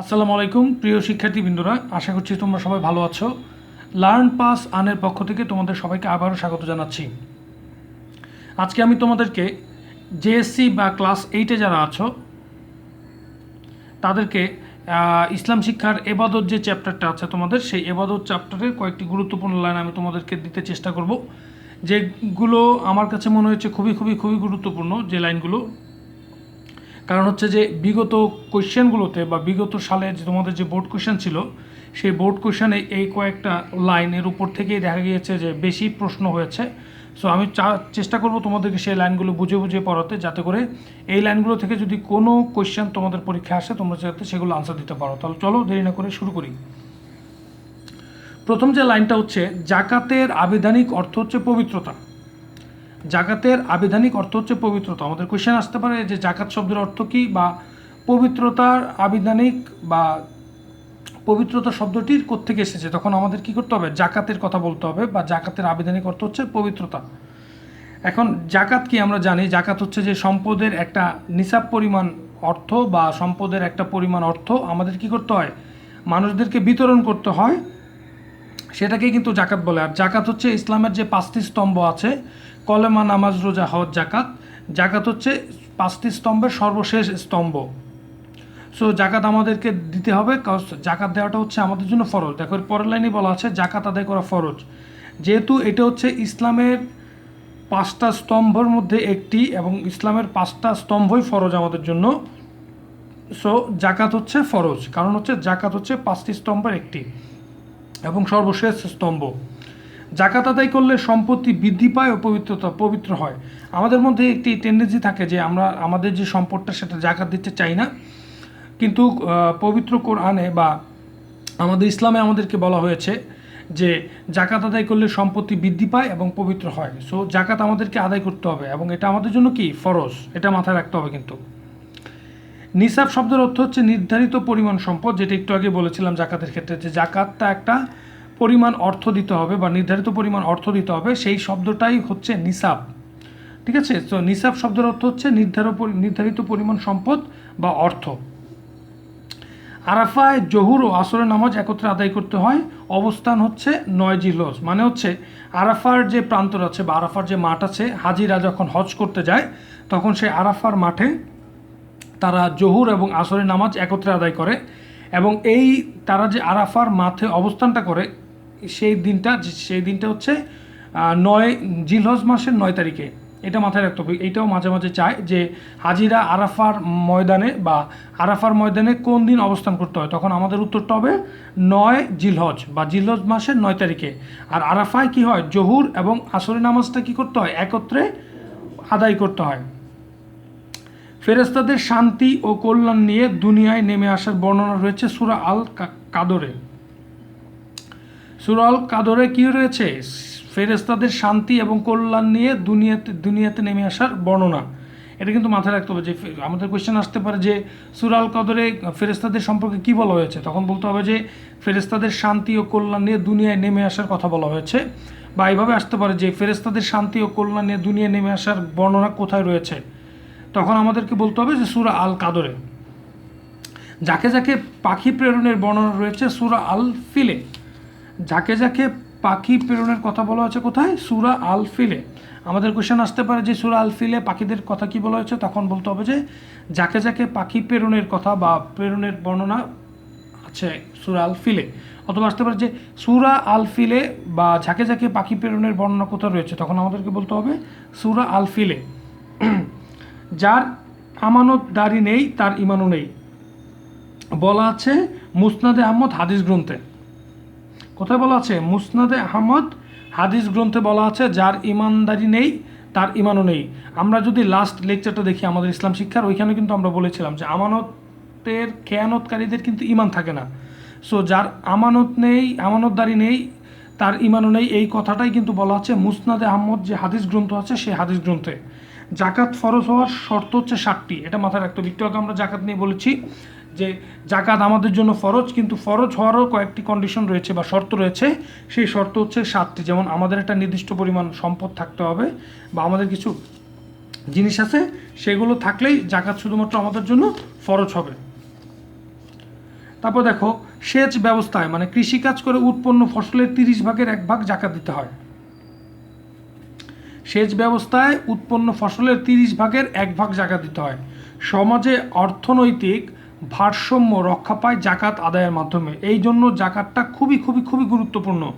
আসসালামু আলাইকুম, প্রিয় শিক্ষার্থীবৃন্দরা, আশা করছি তোমরা সবাই ভালো আছো। লার্ন পাস আনের পক্ষ থেকে তোমাদের সবাইকে আবারও স্বাগত জানাচ্ছি। আজকে আমি তোমাদেরকে জেএসসি বা ক্লাস এইটে যারা আছো, তাদেরকে ইসলাম শিক্ষার এবাদত যে চ্যাপ্টারটা আছে তোমাদের, সেই এবাদত চ্যাপ্টারের কয়েকটি গুরুত্বপূর্ণ লাইন আমি তোমাদেরকে দিতে চেষ্টা করব। যেগুলো আমার কাছে মনে হয়েছে খুবই খুবই খুবই গুরুত্বপূর্ণ, যে লাইনগুলো কারণ হচ্ছে যে বিগত কোয়েশ্চেনগুলোতে বা বিগত সালে যে তোমাদের যে বোর্ড কোয়েশ্চেন ছিল, সেই বোর্ড কোয়েশ্চেনে এই কয়েকটা লাইনের উপর থেকেই দেখা গিয়েছে যে বেশি প্রশ্ন হয়েছে। সো আমি চেষ্টা করব তোমাদেরকে সেই লাইনগুলো বুঝে বুঝে পড়াতে, যাতে করে এই লাইনগুলো থেকে যদি কোনো কোয়েশ্চেন তোমাদের পরীক্ষা আসে, তোমরা যাতে সেগুলো আনসার দিতে পারো। তাহলে চলো দেরি না করে শুরু করি। প্রথম যে লাইনটা হচ্ছে, জাকাতের আবিধানিক অর্থ হচ্ছে পবিত্রতা। জাকাতের আবিধানিক অর্থ হচ্ছে পবিত্রতা। আমাদের কোয়েশ্চেন আসতে পারে যে জাকাত শব্দের অর্থ কী বা পবিত্রতার আবিধানিক বা পবিত্রতা শব্দটির কোত্থেকে এসেছে? তখন আমাদের কি করতে হবে? জাকাতের কথা বলতে হবে বা জাকাতের আবিধানিক অর্থ হচ্ছে পবিত্রতা। এখন জাকাত কি আমরা জানি? জাকাত হচ্ছে যে সম্পদের একটা নিসাব পরিমাণ অর্থ বা সম্পদের একটা পরিমাণ অর্থ আমাদের কি করতে হয়? মানুষদেরকে বিতরণ করতে হয়। সেটাকেই কিন্তু জাকাত বলে। আর জাকাত হচ্ছে ইসলামের যে পাঁচটি স্তম্ভ আছে কলেমা নামাজ, রোজা, হজ, জাকাত। জাকাত হচ্ছে পাঁচটি স্তম্ভের সর্বশেষ স্তম্ভ। সো জাকাত আমাদেরকে দিতে হবে জাকাত দেওয়াটা হচ্ছে আমাদের জন্য ফরজ। দেখো পরের লাইনে বলা আছে, জাকাত আদায় করা ফরজ। যেহেতু এটা হচ্ছে ইসলামের পাঁচটা স্তম্ভের মধ্যে একটি এবং ইসলামের পাঁচটা স্তম্ভই ফরজ আমাদের জন্য। সো জাকাত হচ্ছে ফরজ। কারণ হচ্ছে জাকাত হচ্ছে পাঁচটি স্তম্ভের একটি এবং সর্বশেষ স্তম্ভ। জাকাত আদায় করলে সম্পত্তি বৃদ্ধি পায় ও পবিত্রতা পবিত্র হয়। আমাদের মধ্যে একটি টেন্ডেন্সি থাকে যে আমরা আমাদের যে সম্পদটা সেটা জাকাত দিতে চাই না। কিন্তু পবিত্র কোরআনে বা আমাদের ইসলামে আমাদেরকে বলা হয়েছে যে জাকাত আদায় করলে সম্পত্তি বৃদ্ধি পায় এবং পবিত্র হয়। সো জাকাত আমাদেরকে আদায় করতে হবে এবং এটা আমাদের জন্য কি? ফরজ। এটা মাথায় রাখতে হবে কিন্তু। নিসাব শব্দের অর্থ হচ্ছে নির্ধারিত পরিমাণ সম্পদ, যেটা একটু আগে বলেছিলাম জাকাতের ক্ষেত্রে, যে জাকাতটা একটা পরিমাণ অর্থ দিতে হবে বা নির্ধারিত পরিমাণ অর্থ দিতে হবে, সেই শব্দটাই হচ্ছে নিসাব। ঠিক আছে? তো নিসাব শব্দের অর্থ হচ্ছে নির্ধারিত নির্ধারিত পরিমাণ সম্পদ বা অর্থ। আরাফায় জহুর ও আসরের নামাজ একত্রে আদায় করতে হয়, অবস্থান হচ্ছে নয় জিলহজ। মানে হচ্ছে আরাফার যে প্রান্তর আছে বা আরাফার যে মাঠ আছে, হাজিরা যখন হজ করতে যায়, তখন সেই আরাফার মাঠে তারা জহুর এবং আসরের নামাজ একত্রে আদায় করে এবং এই তারা যে আরাফার মাঠে অবস্থানটা করে সেই দিনটা সেই দিনটা হচ্ছে নয়, জিলহজ মাসের নয় তারিখে। এটা মাথায় রাখতে হবে। এইটাও মাঝে মাঝে চায় যে হাজিরা আরাফার ময়দানে বা আরাফার ময়দানে কোন দিন অবস্থান করতে হয়? তখন আমাদের উত্তরটা হবে নয় জিলহজ বা জিলহজ মাসের নয় তারিখে। আর আরাফায় কি হয়? জহুর এবং আসরের নামাজটা কি করতে হয়? একত্রে আদায় করতে হয়। ফেরেস্তাদের শান্তি ও কল্যাণ নিয়ে দুনিয়ায় নেমে আসার বর্ণনা রয়েছে সুরা আল কাদরে সুরা আল কাদরে কি রয়েছে? ফেরেস্তাদের শান্তি এবং কল্যাণ নিয়ে দুনিয়াতে দুনিয়াতে নেমে আসার বর্ণনা। এটা কিন্তু মাথায় রাখতে হবে যে আমাদের কোয়েশ্চেন আসতে পারে যে, সুরাল কদরে ফেরেস্তাদের সম্পর্কে কি বলা হয়েছে? তখন বলতে হবে যে ফেরেস্তাদের শান্তি ও কল্যাণ নিয়ে দুনিয়ায় নেমে আসার কথা বলা হয়েছে। বা এইভাবে আসতে পারে যে ফেরেস্তাদের শান্তি ও কল্যাণ নিয়ে দুনিয়ায় নেমে আসার বর্ণনা কোথায় রয়েছে? তখন আমাদেরকে বলতে হবে যে, সুরা আল কাদরে। যাকে যাকে পাখি প্রেরণের বর্ণনা রয়েছে, সুরা আল ফিলে। যাকে যাকে পাখি প্রেরণের কথা বলা হয়েছে কোথায়? সুরা আল ফিলে আমাদের কোশ্চেন আসতে পারে যে সুরা আল ফিলে পাখিদের কথা কি বলা হয়েছে? তখন বলতে হবে যে যাকে যাকে পাখি প্রেরণের কথা বা প্রেরণের বর্ণনা আছে সুরা আল ফিলে অথবা আসতে পারে যে সুরা আল ফিলে বা ঝাঁকে ঝাঁকে পাখি প্রেরণের বর্ণনা কোথায় রয়েছে? তখন আমাদেরকে বলতে হবে সুরা আল ফিলে যার আমানত আমানতদারি নেই, তার ইমানও নেই। বলা আছে মুসনাদে আহমদ হাদিস গ্রন্থে। কোথায় বলা আছে? মুসনাদে আহমদ, হাদিস গ্রন্থে বলা আছে, যার ইমানদারি নেই, তার ইমানও নেই। আমরা যদি লাস্ট লেকচারটা দেখি আমাদের ইসলাম শিক্ষার, ওইখানে কিন্তু আমরা বলেছিলাম যে আমানতের খেয়ানতকারীদের কিন্তু ইমান থাকে না। সো যার আমানত নেই, আমানতদারি নেই, তার ইমানও নেই, এই কথাটাই কিন্তু বলা আছে মুসনাদে আহমদ যে হাদিস গ্রন্থ আছে সেই হাদিস গ্রন্থে। জাকাত ফরজ হওয়ার শর্ত হচ্ছে ষাটটি। এটা মাথায় রাখতে হবে। একটু আগে আমরা জাকাত নিয়ে বলেছি যে জাকাত আমাদের জন্য ফরজ, কিন্তু ফরজ হওয়ারও কয়েকটি কন্ডিশন রয়েছে বা শর্ত রয়েছে। সেই শর্ত হচ্ছে সাতটি। যেমন আমাদের একটা নির্দিষ্ট পরিমাণ সম্পদ থাকতে হবে বা আমাদের কিছু জিনিস আছে, সেগুলো থাকলেই জাকাত শুধুমাত্র আমাদের জন্য ফরজ হবে। তারপর দেখো, সেচ ব্যবস্থায় মানে কৃষিকাজ করে উৎপন্ন ফসলের তিরিশ ভাগের এক ভাগ জাকাত দিতে হয়। সেচ ব্যবস্থায় উৎপন্ন ফসলের তিরিশ ভাগের এক ভাগ জাকাত দিতে হয়। সমাজে অর্থনৈতিক ভারসাম্য রক্ষা পায় জাকাত আদায়ের মাধ্যমে। এই জন্য জাকাতটা খুবই খুবই খুবই গুরুত্বপূর্ণ।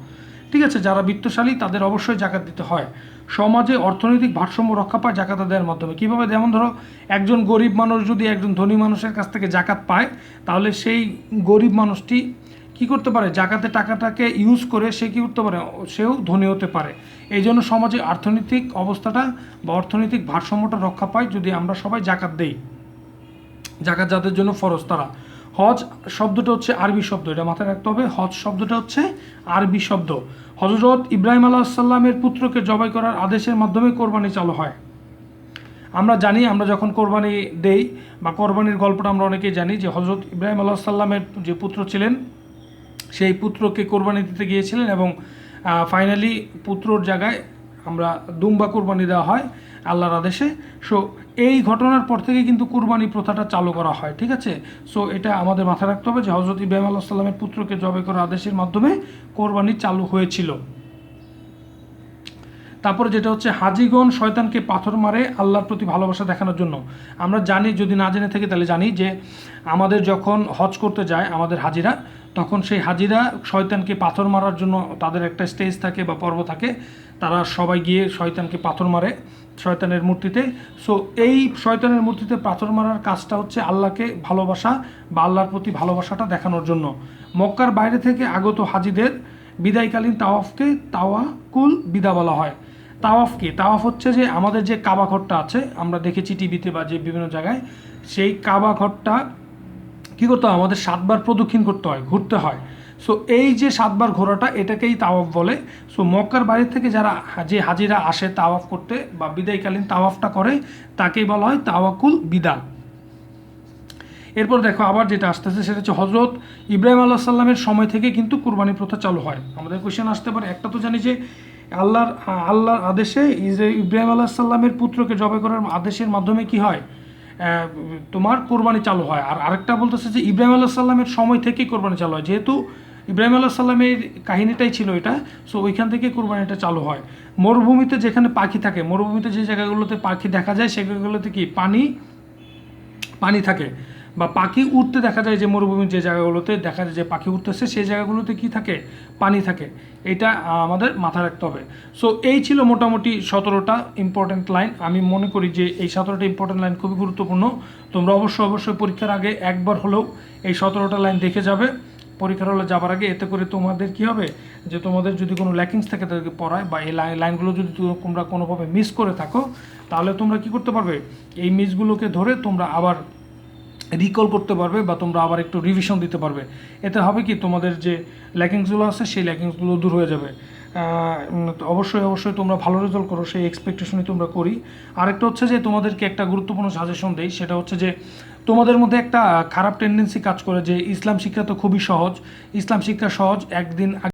ঠিক আছে, যারা বিত্তশালী, তাদের অবশ্যই জাকাত দিতে হয়। সমাজে অর্থনৈতিক ভারসাম্য রক্ষা পায় জাকাত আদায়ের মাধ্যমে। কীভাবে? যেমন ধরো, একজন গরিব মানুষ যদি একজন ধনী মানুষের কাছ থেকে জাকাত পায়, তাহলে সেই গরিব মানুষটি কি করতে পারে? জাকাতে টাকাটাকে ইউজ করে সে কী করতে পারে? সেও ধনী হতে পারে। এই জন্য সমাজে অর্থনৈতিক অবস্থাটা বা অর্থনৈতিক ভারসাম্যটা রক্ষা পায় যদি আমরা সবাই জাকাত দেই। জাকাত যাদের জন্য ফরজ তারা। হজ শব্দটা হচ্ছে আরবি শব্দ, এটা মাথায় রাখতে হবে। হজ শব্দটা হচ্ছে আরবি শব্দ। হজরত ইব্রাহিম আলাহ সাল্লামের পুত্রকে জবাই করার আদেশের মাধ্যমে কোরবানি চালু হয়। আমরা জানি, আমরা যখন কোরবানি দেই বা কোরবানির গল্পটা আমরা অনেকেই জানি যে হজরত ইব্রাহিম আলাহ সাল্লামের যে পুত্র ছিলেন, সেই পুত্রকে কোরবানি দিতে গিয়েছিলেন এবং ফাইনালি পুত্রর জায়গায় আমরা দুম্বা কোরবানি দেওয়া হয়। আল্লাহর আদেশে। সো এই ঘটনার পর থেকে কিন্তু কোরবানি প্রথাটা চালু করা হয়, ঠিক আছে? সো এটা আমাদের মাথায় রাখতে হবে যে হজরত ইব্রাহিম আল্লাহ সাল্লামের পুত্রকে জবে করার আদেশের মাধ্যমে কোরবানি চালু হয়েছিল। তারপরে যেটা হচ্ছে, হাজিগণ শয়তানকে পাথর মারে আল্লাহর প্রতি ভালোবাসা দেখানোর জন্য। আমরা জানি, যদি না জেনে থাকি তাহলে জানি যে আমাদের যখন হজ করতে যায় আমাদের হাজিরা, তখন সেই হাজিরা শয়তানকে পাথর মারার জন্য তাদের একটা স্টেজ থাকে বা পর্ব থাকে। তারা সবাই গিয়ে শয়তানকে পাথর মারে শয়তানের মূর্তিতে। সো এই শয়তানের মূর্তিতে পাথর মারার কাজটা হচ্ছে আল্লাহকে ভালোবাসা বা আল্লাহর প্রতি ভালোবাসাটা দেখানোর জন্য। মক্কার বাইরে থেকে আগত হাজিদের বিদায়কালীন তাওয়াফকে তাওয়াকুল বিদা বলা হয়। তাওয়াফ কি? তাওয়াফ হচ্ছে যে আমাদের যে কাবা ঘরটা আছে, আমরা দেখেছি টিভিতে বা যে বিভিন্ন জায়গায়, সেই কাবা ঘরটা কী করতে হয়? আমাদের সাতবার প্রদক্ষিণ করতে হয়, ঘুরতে হয়। সো এই যে সাতবার ঘোরাটা এটাকেই তাওয়াফ বলে। সো মক্কার বাড়ি থেকে যারা যে হাজিরা আসে তাওয়াফ করতে বা বিদায়কালীন তাওয়াফটা করে, তাকেই বলা হয় তাওয়াকুল বিদা। এরপর দেখো আবার যেটা আসতেছে, সেটা হচ্ছে হজরত ইব্রাহিম আল্লাহ সাল্লামের সময় থেকে কিন্তু কুরবানি প্রথা চালু হয়। আমাদের কোয়েশ্চেন আসতে পারে। একটা তো জানি যে আল্লাহর আল্লাহর আদেশে ইব্রাহিম আল্লাহ সাল্লামের পুত্রকে জবাই করার আদেশের মাধ্যমে কি হয়? তোমার কোরবানি চালু হয়। আর আরেকটা বলতেছে যে ইব্রাহিম আল্লাহ সাল্লামের সময় থেকেই কোরবানি চালু হয়। যেহেতু ইব্রাহিম আল্লাহ সাল্লামের কাহিনীটাই ছিল এটা। সো ওইখান থেকে কোরবানিটা চালু হয়। মরুভূমিতে যেখানে পাখি থাকে, মরুভূমিতে যে জায়গাগুলোতে পাখি দেখা যায় সেগুলোতে কি? পানি পানি থাকে। বা পাখি উঠতে দেখা যায় যে মরুভূমির যে জায়গাগুলোতে দেখা যায় যে পাখি উঠতেছে সেই জায়গাগুলোতে কি থাকে? পানি থাকে। এটা আমাদের মাথায় রাখতে হবে। সো এই ছিল মোটামুটি সতেরোটা ইম্পর্ট্যান্ট লাইন আমি মনে করি যে এই সতেরোটা ইম্পর্ট্যান্ট লাইন খুবই গুরুত্বপূর্ণ। তোমরা অবশ্যই অবশ্যই পরীক্ষার আগে একবার হলেও এই সতেরোটা লাইন দেখে যাবে। পরীক্ষার হলে যাবার আগে এতে করে তোমাদের কি হবে? যে তোমাদের যদি কোনো ল্যাকিংস থাকে তাদেরকে পড়ায় বা এই লাইন লাইনগুলো যদি তোমরা কোনোভাবে মিস করে থাকো, তাহলে তোমরা কি করতে পারবে? এই মিসগুলোকে ধরে তোমরা আবার রিকল করতে পারবে বা তোমরা আবার একটু রিভিশন দিতে পারবে। এতে হবে কি? তোমাদের যে ল্যাকিংসগুলো আছে, সেই ল্যাকিংসগুলো দূর হয়ে যাবে। অবশ্যই অবশ্যই তোমরা ভালো রেজাল্ট করো, সেই এক্সপেকটেশনই তোমরা করি। আরেকটা হচ্ছে যে তোমাদেরকে একটা গুরুত্বপূর্ণ সাজেশন দেই, সেটা হচ্ছে যে তোমাদের মধ্যে একটা খারাপ টেন্ডেন্সি কাজ করে যে ইসলাম শিক্ষা তো খুবই সহজ। ইসলাম শিক্ষা সহজ, একদিন